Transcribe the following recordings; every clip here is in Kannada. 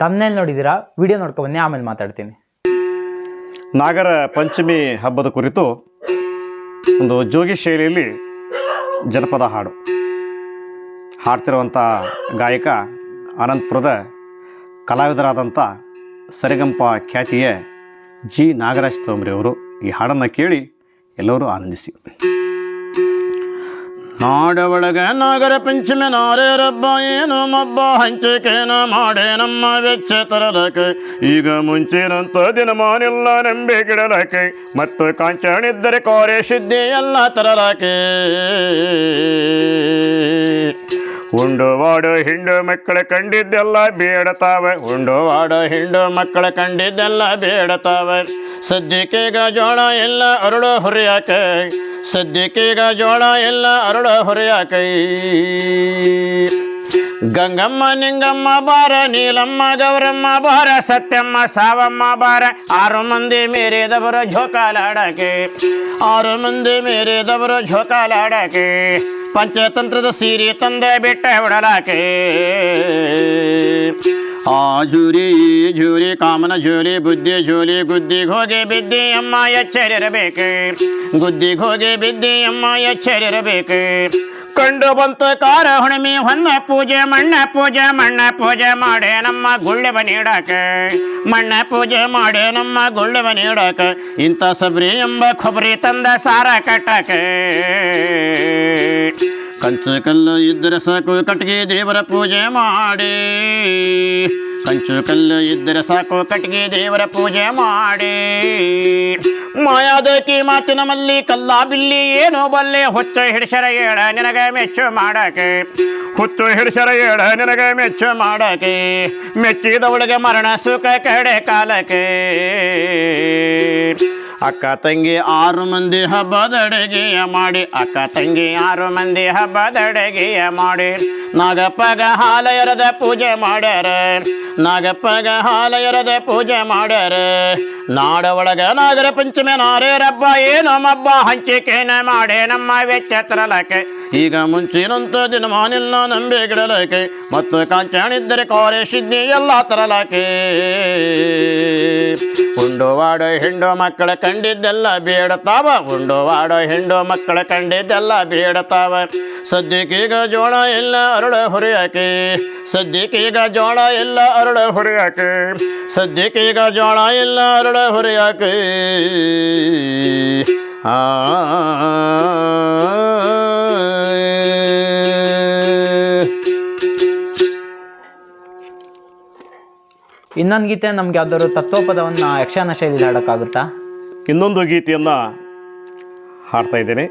ತಮ್ಮನೇಲಿ ನೋಡಿದ್ದೀರಾ? ವಿಡಿಯೋ ನೋಡ್ಕೊಬನ್ನಿ ಆಮೇಲೆ ಮಾತಾಡ್ತೀನಿ. ನಾಗರ ಪಂಚಮಿ ಹಬ್ಬದ ಕುರಿತು ಒಂದು ಜೋಗಿ ಶೈಲಿಯಲ್ಲಿ ಜನಪದ ಹಾಡು. ಹಾಡ್ತಿರುವಂಥ ಗಾಯಕ ಅನಂತಪುರದ ಕಲಾವಿದರಾದಂಥ ಸರಿಗಂಪ ಖ್ಯಾತಿಯ ಜಿ ನಾಗರಾಜ್ ತೋಂಬ್ರಿ ಅವರು ಈ ಹಾಡನ್ನು ಕೇಳಿ ಎಲ್ಲರೂ ಆನಂದಿಸಿ. ನಾಡ ಒಳಗ ನಾಗರ ಪಂಚಮಿ ನಾರೇ ರಬ್ಬ ಏನು ಮಬ್ಬ ಹಂಚಿಕೆನ ಮಾಡೇ ನಮ್ಮ ವೆಚ್ಚ ತರಲಕ್ಕೆ ಈಗ ಮುಂಚಿನಂತ ದಿನಮಾನೆಲ್ಲ ನಂಬಿ ಗಿಡಲಕ್ಕೆ. ಮತ್ತು ಕಾಂಚಣಿದ್ದರೆ ಕೋರೆ ಸಿದ್ಧಿ ಎಲ್ಲ ತರಲಕ್ಕೆ. ಉಂಡು ವಾಡು ಹಿಂಡು ಮಕ್ಕಳ ಕಂಡಿದ್ದೆಲ್ಲ ಬೇಡತಾವೆ. ಉಂಡು ವಾಡು ಹಿಂಡು ಮಕ್ಕಳ ಕಂಡಿದ್ದೆಲ್ಲ ಬೇಡತಾವೆ. ಸದ್ಯಕ್ಕೀಗ ಜೋಳ ಎಲ್ಲ ಅರುಳು ಹುರಿಯಾಕೆ. ಸದ್ಯಕ್ಕೀಗ ಜೋಳ ಎಲ್ಲ ಅರುಳು ಹುರಿಯಾಕೆ. ಗಂಗಮ್ಮ ನಿಂಗಮ್ಮ ಬಾರ, ನೀಲಮ್ಮ ಗೌರಮ್ಮ ಬಾರ, ಸತ್ಯಮ್ಮ ಸಾವಮ್ಮ ಬಾರ, ಆರು ಮಂದಿ ಮೇರಿದವರು ಝೋಕಾಲಾಡಕ್ಕೆ ಆರು ಮಂದಿ ಮೇರೆದವರು ಝೋಕಾಲಾಡಕ್ಕೆ ಪಂಚತಂತ್ರದ ಸೀರೆ ತಂದೆ ಬಿಟ್ಟ ಹೊಡಲಾಕೆ. ಆ ಜೂರಿ ಜೂರಿ ಕಾಮನ ಜೂರಿ ಬುದ್ಧಿ ಜೂರಿ ಗುದ್ದಿಗೆ ಹೋಗಿ ಬಿದ್ದಿ ಅಮ್ಮ ಎಚ್ಚರಿರಬೇಕು. ಗುದ್ದಿಗೆ ಹೋಗಿ ಬಿದ್ದಿ ಅಮ್ಮ ಎಚ್ಚರಿರಬೇಕು. ಕಂಡು ಬಂತು ಕಾರ ಹುಣ್ಣಿಮೆ ಹೊನ್ನ ಪೂಜೆ, ಮಣ್ಣ ಪೂಜೆ ಮಣ್ಣ ಪೂಜೆ ಮಾಡೆ ನಮ್ಮ ಗುಳ್ಳೆವ ನೀಡಾಕ. ಮಣ್ಣ ಪೂಜೆ ಮಾಡೆ ನಮ್ಮ ಗುಳ್ಳೆವ ನೀಡಾಕ. ಇಂಥ ಸಬ್ರಿ ಎಂಬ ಕೊಬ್ಬರಿ ತಂದ ಸಾರ ಕಟ್ಟಾಕ. ಕಲ್ಲು ಇದ್ದರೆ ಸಾಕು, ಕಟ್ಟಿಗೆ ದೇವರ ಪೂಜೆ ಮಾಡಿ. ಕಂಚು ಕಲ್ಲು ಇದ್ದರೆ ಸಾಕು, ಕಟ್ಟಿಗೆ ದೇವರ ಪೂಜೆ ಮಾಡಿ. ಮಾಯಾದಕಿ ಮಾತಿನ ಮಲ್ಲಿ ಕಲ್ಲ ಬಿಲ್ಲಿ ಏನೋ ಬಲ್ಲೆ, ಹುಚ್ಚ ಹಿಡಿಸರ ಏಳ ನಿನಗೆ ಮೆಚ್ಚು ಮಾಡಕ್ಕೆ. ಹುಚ್ಚು ಹಿಡಿಸರ ಏಳ ನಿನಗೆ ಮೆಚ್ಚು ಮಾಡಕ್ಕೆ. ಮೆಚ್ಚಿದವಳಿಗೆ ಮರಣ ಸುಖ ಕಡೆ ಕಾಲಕ್ಕೆ. ಅಕ್ಕ ತಂಗಿ ಆರು ಮಂದಿ ಹಬ್ಬದಡೆಗೆಯ ಮಾಡಿ, ಅಕ್ಕ ತಂಗಿ ಆರು ಮಂದಿ ಹಬ್ಬದ ಅಡುಗೆಯ ಮಾಡಿ. ನಾಗಪ್ಪಗ ಹಾಲಯರದ ಪೂಜೆ ಮಾಡ್ಯಾರ, ನಾಗಪ್ಪಗ ಹಾಲಯರದ ಪೂಜೆ ಮಾಡ್ಯಾರ. ನಾಡ ಒಳಗ ನಾಗರ ಪಂಚಮಿ ನಾರೇ ರಬ್ಬ ಏನೋ ಮಬ್ಬ ಹಂಚಿಕೆನ ಮಾಡೇ, ನಮ್ಮ ವೆಚ್ಚ ತರಲಕ್ಕೆ ಈಗ ಮುಂಚಿನಂತ ದಿನಮಾನಿಲ್ಲ ನಂಬೆ ಗಿಡಲಾಕೆ ಮತ್ತು ಕಾಂಚಾಣಿದ್ದರೆ ಕೋರೆ ಸಿದ್ಧಿ ಎಲ್ಲ ತರಲಾಕೆ. ಉಂಡು ವಾಡೋ ಹೆಂಡು ಮಕ್ಕಳ ಕಂಡಿದ್ದೆಲ್ಲ ಬೇಡತಾವ, ಉಂಡು ವಾಡೋ ಹೆಂಡು ಮಕ್ಕಳ ಕಂಡಿದ್ದೆಲ್ಲ ಬೇಡತಾವ. ಸದ್ಯಕ್ಕೀಗ ಜೋಳ ಎಲ್ಲ ಅರುಳ ಹುರಿಯಾಕೆ, ಸದ್ಯಕ್ಕೀಗ ಜೋಳ ಎಲ್ಲ ಅರುಳ ಹುರಿಯಾಕೆ, ಸದ್ಯಕ್ಕೀಗ ಜೋಳ ಎಲ್ಲ ಅರುಳ ಹುರಿಯಾಕೆ. ಆ ಇನ್ನೊಂದು ಗೀತೆ ನಮ್ಗೆ ಯಾವ್ದಾದ್ರು ತತ್ವಪದವನ್ನು ಯಕ್ಷಗಾನ ಶೈಲಿಲಿ ಹಾಡೋಕ್ಕಾಗುತ್ತಾ? ಇನ್ನೊಂದು ಗೀತೆಯನ್ನು ಹಾಡ್ತಾ ಇದ್ದೇನೆ.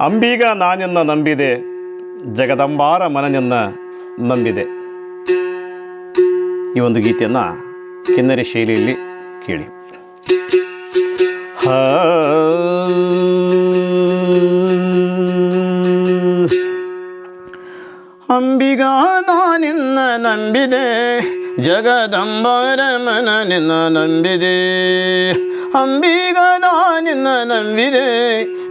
ಅಂಬೀಗ ನಾನನ್ನ ನಂಬಿದೆ, ಜಗದಂಬಾರ ಮನನನ್ನ ನಂಬಿದೆ. ಈ ಒಂದು ಗೀತೆಯನ್ನು ಕಿನ್ನರಿ ಶೈಲಿಯಲ್ಲಿ ಕೇಳಿ. ಅಂಬಿಗ ನಾನಿನ್ನ ನಂಬಿದೆ ಜಗದಂಬರ ಮನ ನಿನ್ನ ನಂಬಿದೆ ಅಂಬಿಗ ನಾನಿನ್ನ ನಂಬಿದೆ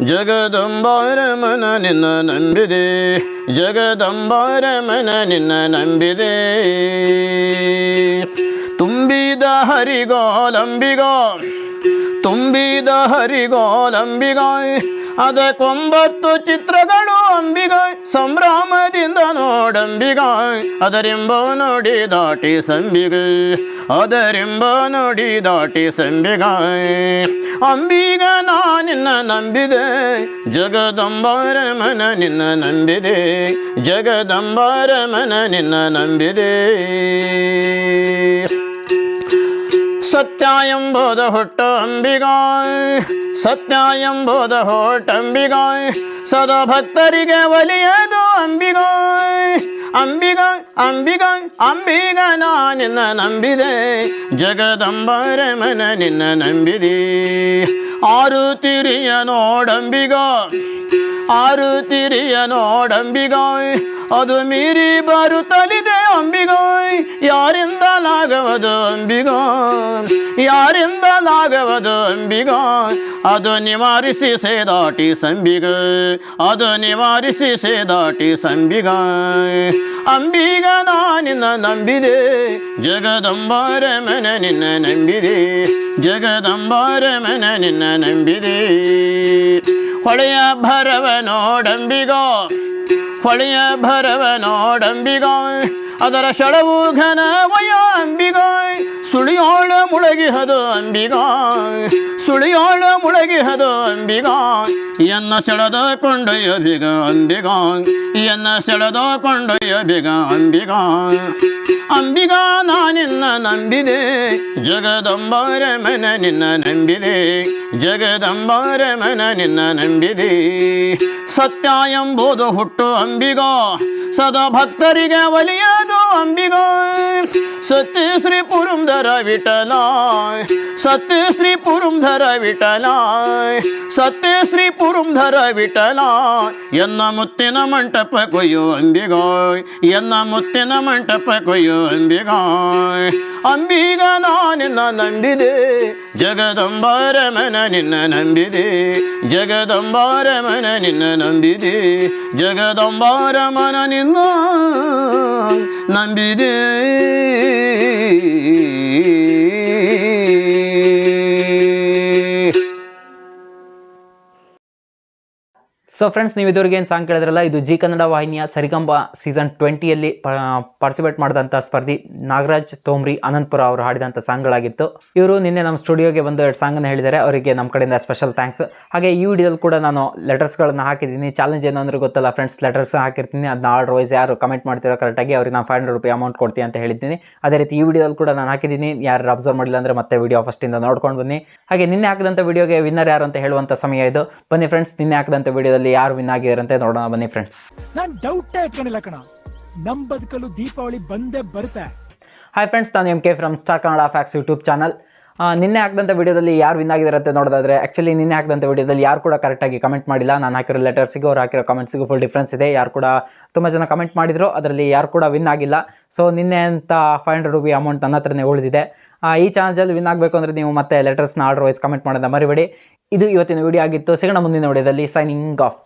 ಜಗದಂಬರ ಮನ ನಿನ್ನ ನಂಬಿದೆ ಜಗದಂಬರ ಮನ ನಿನ್ನ ನಂಬಿದೆ ತುಂಬಿದ ಹರಿಗೋಲಂಬಿಗೋ ತುಂಬಿದ ಹರಿಗೋಲಂಬಿಗಾಯ್ ಅದಕ್ಕೊಂಬತ್ತು ಚಿತ್ರಗಳು ಅಂಬಿಗಾಯ್, ಸಂಭ್ರಮದಿಂದ ನೋಡಂಬಿಗಾಯ್, ಅದರಿಂಬ ನೋಡಿ ದಾಟಿ ಸಂಬಿಗೈ ಅದರಿಂಬ ನೋಡಿ ದಾಟಿ ಸಂಬಿಗಾಯ್. ಅಂಬಿಗ ನಾನಿನ್ನ ನಂಬಿದೆ, ಜಗದಂಬಾರ ಮನ ನಿನ್ನ ನಂಬಿದೆ, ಜಗದಂಬಾರ ಮನ ನಿನ್ನ ನಂಬಿದೆ. ಸತ್ಯ ಎಂಬುದು ಹುಟ್ಟು ಅಂಬಿಗಾಯ್. ಎಂಬುದು ಹೊಟ್ಟ ಅಂಬಿಗಾಯ್. ಸದಾ ಭಕ್ತರಿಗೆ ಒಲಿಯದು ಅಂಬಿಗಾಯ್. ಅಂಬಿಗ ಅಂಬಿಗ ಅಂಬಿಗ ನಾ ನಿನ್ನ ನಂಬಿದೆ. ಜಗದಂಬರ ಮನ ನಿನ್ನ ನಂಬಿದೆ. ಆರು ತಿರಿಯ ನೋಡಂಬಿಗ ಹಾರುತ್ತಿರಿಯ ನೋಡಂಬಿಗಾಯ್. ಅದು ಮೀರಿ ಬರುತ್ತಲಿದೆ. ಅಂಬಿಗಾಯ್ ಯಾರಿಂದಲಾಗವದು ಅಂಬಿಗಾಯ್ ಯಾರಿಂದಲಾಗವದು ಅಂಬಿಗಾಯ್ ಅದು ನಿವಾರಿಸಿ ಸೇದಾಟಿ ಸಂಬಿಗ ಅದು ನಿವಾರಿಸಿ ಸೇದಾಟಿ ಸಂಬಿಗ ಅಂಬಿಗ ನಾನಿನ್ನ ನಂಬಿದೆ ಜಗದಂಬಾರ ಮನ ನಿನ್ನ ನಂಬಿದೆ ಜಗದಂಬಾರ ಮನ ನಿನ್ನ ನಂಬಿದೆ ಹೊಳೆಯ ಭರವ ನೋಡಂಬಿಗ ಹೊಳೆಯ ಭರವ ನೋಡಂಬಿಗ ಅದರ ಶಳವು ಘನ ವಯೋ ಅಂಬಿಗಾಯ್. ಸುಳಿಯೋಳ ಮುಳಗಿಹದು ಅಂಬಿಗಾಯ್. ಸುಳಿಯೋಳ ಮುಳಗಿಹದು ಅಂಬಿಗಾಯ್. ಎನ್ನ ಸೆಳೆದ ಕೊಂಡೊಯ್ಯ ಬಿಗ ಅಂಬಿಗಾಯ್. ಎನ್ನ ಸೆಳೆದ ಕೊಂಡೊಯ್ಯ ಬಿಗ ಅಂಬಿಗಾಯ್. ಅಂಬಿಗ ನಾನಿನ್ನ ನಂಬಿದೆ. ಜಗದಂಬಾರ ಮನ ನಿನ್ನ ನಂಬಿದೆ. ಜಗದಂಬಾರ ಮನ ನಿನ್ನ ನಂಬಿದೆ. ಸತ್ಯ ಎಂಬುದು ಹುಟ್ಟು ಅಂಬಿಗ. ಸದಾ ಭಕ್ತರಿಗೆ ಒಲಿಯದು ಅಂಬಿಗ ಸತ್ಯ ಶ್ರೀ ಪುರಂದರ ವಿಠಲ ಸತ್ಯ ಶ್ರೀ ಪುರಂದರ ವಿಠಲ ಸತ್ಯ ಶ್ರೀ ಪುರಂದರ ವಿಠಲ ಎನ್ನ ಮುತ್ತಿನ ಮಂಟಪ ಕೊಯ್ಯೋ ಅಂಬಿಗಾಯ್ ಎನ್ನ ಮುತ್ತಿನ ಮಂಟಪ ಕೊಯ್ಯೋ ಅಂಬಿಗಾಯ್ ಅಂಬಿಗ ನಾನಿನ್ನ ನಂಬಿದೆ ಜಗದಂಬಾರ ಮನ ನಿನ್ನ ನಂಬಿದೆ ಜಗದಂಬಾರ ಮನ ನಿನ್ನ ನಂಬಿದೆ ಜಗದಂಬಾರ ಮನ ನಿನ್ನ ನಂಬಿದೆ ಸೊ ಫ್ರೆಂಡ್ಸ್ ನೀವು ಇದುವರೆಗೆ ಏನು ಸಾಂಗ್ ಕೇಳಿದ್ರಲ್ಲ, ಇದು ಜಿ ಕನ್ನಡ ವಾಹಿನಿಯ ಸರಿಗಂಬ ಸೀಸನ್ ಟ್ವೆಂಟಿಯಲ್ಲಿ ಪಾರ್ಟಿಸಿಪೇಟ್ ಮಾಡಿದಂಥ ಸ್ಪರ್ಧಿ ನಾಗರಾಜ್ ತೋಮ್ರಿ, ಅನಂತಪುರ ಅವರು ಹಾಡಿದಂಥ ಸಾಂಗ್ಗಳಾಗಿತ್ತು. ಇವರು ನಿನ್ನೆ ನಮ್ಮ ಸ್ಟುಡಿಯೋಗೆ ಬಂದು ಎರಡು ಸಾಂಗನ್ನು ಹೇಳಿದ್ದಾರೆ. ಅವರಿಗೆ ನಮ್ಮ ಕಡೆಯಿಂದ ಸ್ಪೆಷಲ್ ಥ್ಯಾಂಕ್ಸ್ ಹಾಗೆ ಈ ವಿಡಿಯೋದಲ್ಲಿ ಕೂಡ ನಾನು ಲೆಟರ್ಸ್ಗಳನ್ನು ಹಾಕಿದ್ದೀನಿ. ಚಾಲೆಂಜ್ ಏನು ಗೊತ್ತಲ್ಲ ಫ್ರೆಂಡ್ಸ್ ಲೆಟರ್ಸ್ ಹಾಕಿರ್ತೀನಿ. ಅದನ್ನ ಆರ್ಡರ್ ವೈಸ್ ಯಾರು ಕಮೆಂಟ್ ಮಾಡ್ತಿರೋ ಕರೆಕ್ಟಾಗಿ ಅವ್ರಿಗೆ ನಾನು ಫೈವ್ ಹಂಡ್ರೆಡ್ ರುಪಿ ಅಮೌಂಟ್ ಕೊಡ್ತೀನಿ ಅಂತ ಹೇಳಿದ್ದೀನಿ. ಅದೇ ರೀತಿ ಈ ವಿಡಿಯೋದಲ್ಲಿ ಕೂಡ ನಾನು ಹಾಕಿದ್ದೀನಿ. ಯಾರು ಅಬ್ಸರ್ವ್ ಮಾಡಿಲ್ಲ ಅಂದರೆ ಮತ್ತೆ ವಿಡಿಯೋ ಫಸ್ಟಿಂದ ನೋಡ್ಕೊಂಡು ಬನ್ನಿ. ಹಾಗೆ ನಿನ್ನೆ ಹಾಕಿದಂಥ ವಿಡಿಯೋಗೆ ವಿನ್ನರ್ ಯಾರು ಅಂತ ಹೇಳುವಂಥ ಸಮಯ ಇದು. ಬನ್ನಿ ಫ್ರೆಂಡ್ಸ್ ನಿನ್ನೆ ಹಾಕಿದಂಥ ವಿಡಿಯೋದಲ್ಲಿ ಯಾರು ವಿನ್ ಆಗಿದ್ದಾರೆ ಅಂತ ನೋಡೋಣ ಬನ್ನಿ ಫ್ರೆಂಡ್ಸ್ ನಾನು ಡೌಟ್ ಇಟ್ಕೊಂಡಿಲ್ಲ ಕಣ. ನಮ್ ಬದುಕಲು ದೀಪಾವಳಿ ಬಂದೇ ಬರುತ್ತೆ. ಹಾಯ್ ಫ್ರೆಂಡ್ಸ್ ನಾನು M K from star Kannada facts YouTube channel ನಿನ್ನೆ ಹಾಕಿದಂಥ ವಿಡಿಯೋದಲ್ಲಿ ಯಾರು ವಿನ್ ಆಗಿದ್ದಾರೆ ಅಂತ ನೋಡೋದಾದ್ರೆ ಆ್ಯಕ್ಚುಲಿ ನಿನ್ನೆ ಹಾಕಿದಂಥ ವಿಡಿಯೋದಲ್ಲಿ ಯಾರು ಕೂಡ ಕರೆಕ್ಟಾಗಿ ಕಮೆಂಟ್ ಮಾಡಿಲ್ಲ. ನಾನು ಹಾಕಿರೋ ಲೆಟರ್ಸಿಗೂ ಅವ್ರು ಹಾಕಿರೋ ಕಮೆಂಟ್ಸಿಗೂ ಫುಲ್ ಡಿಫ್ರೆನ್ಸ್ ಇದೆ. ಯಾರು ಕೂಡ ತುಂಬ ಜನ ಕಮೆಂಟ್ ಮಾಡಿದ್ರು, ಅದರಲ್ಲಿ ಯಾರು ಕೂಡ ವಿನ್ ಆಗಿಲ್ಲ. ಸೊ ನಿನ್ನೆ ಅಂತ ಫೈವ್ ಹಂಡ್ರೆಡ್ ರುಪಿ ಅಮೌಂಟ್ ನನ್ನ ಹತ್ರನೇ ಉಳಿದಿದೆ. ಈ ಚಾನಲ್ಸಲ್ಲಿ ವಿನ್ ಆಗಬೇಕು ಅಂದರೆ ನೀವು ಮತ್ತೆ ಲೆಟರ್ಸ್ನ ಆರ್ಡರ್ ವೈಸ್ ಕಮೆಂಟ್ ಮಾಡೋದ ಮರಿಬೇಡಿ. ಇದು ಇವತ್ತಿನ ವಿಡಿಯೋ ಆಗಿತ್ತು. ಸಿಗೋಣ ಮುಂದಿನ ವಿಡಿಯೋದಲ್ಲಿ. Signing off